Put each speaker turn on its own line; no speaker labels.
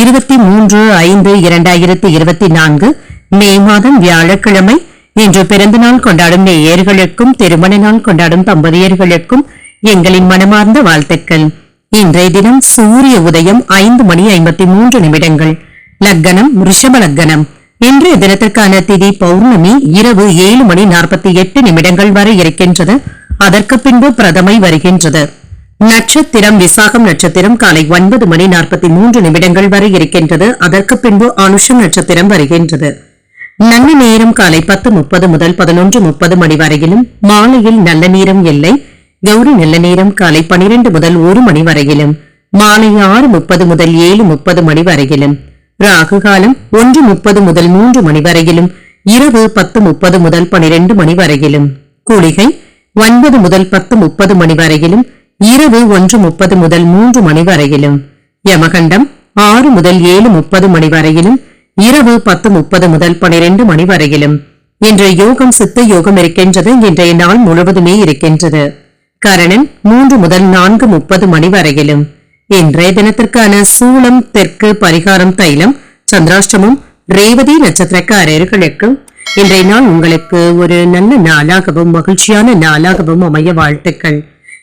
இருபத்தி மூன்று ஐந்து இரண்டாயிரத்தி இருபத்தி நான்கு மே மாதம் வியாழக்கிழமை. இன்று பிறந்தநாள் கொண்டாடும் நேயர்களுக்கும் திருமண நாள் கொண்டாடும் தம்பதியர்களுக்கும் எங்களின் மனமார்ந்த வாழ்த்துக்கள். இன்றைய தினம் சூரிய உதயம் ஐந்து மணி ஐம்பத்தி மூன்று நிமிடங்கள். லக்கணம் ரிஷப லக்கணம். இன்றைய தினத்திற்கான திதி பௌர்ணமி இரவு ஏழு மணி நாற்பத்தி எட்டு நிமிடங்கள் வரை இருக்கின்றது. அதற்கு பின்பு பிரதமை வருகின்றது. நட்சத்திரம் விசாகம் நட்சத்திரம் காலை ஒன்பது மணி நாற்பத்தி மூன்று நிமிடங்கள் வரை இருக்கின்றது. அதற்கு பின்பு அனுஷம் நட்சத்திரம் வருகின்றது. நல்ல நேரம் காலை பத்து முப்பது முதல் பதினொன்று முப்பது மணி வரையிலும். மாலையில் நல்ல நேரம் இல்லை. கௌரி நல்ல நேரம் காலை பனிரெண்டு முதல் ஒரு மணி வரையிலும். மாலை ஆறு முப்பது முதல் ஏழு முப்பது மணி வரையிலும். ராகு காலம் ஒன்று முப்பது முதல் மூன்று மணி வரையிலும். இரவு பத்து முப்பது முதல் பனிரெண்டு மணி வரையிலும். கூலிகை ஒன்பது முதல் பத்து முப்பது மணி வரையிலும். இரவு ஒன்று முப்பது முதல் மூன்று மணி வரையிலும். யமகண்டம் ஆறு முதல் ஏழு முப்பது மணி வரையிலும் இரவு பத்து முப்பது முதல் பனிரெண்டு மணி வரையிலும். இன்றைய யோகம் சித்த யோகம் இருக்கின்றது இன்றைய நாள் முழுவதுமே இருக்கின்றது. கரணன் மூன்று முதல் நான்கு முப்பது மணி வரையிலும். இன்றைய தினத்திற்கான சூளம் தெற்கு பரிகாரம் தைலம் சந்திராஷ்டமம் ரேவதி நட்சத்திரக்காரர்களுக்கு இன்றைய நாள் உங்களுக்கு ஒரு நல்ல நாளாகவும் மகிழ்ச்சியான நாளாகவும் அமைய வாழ்த்துக்கள்.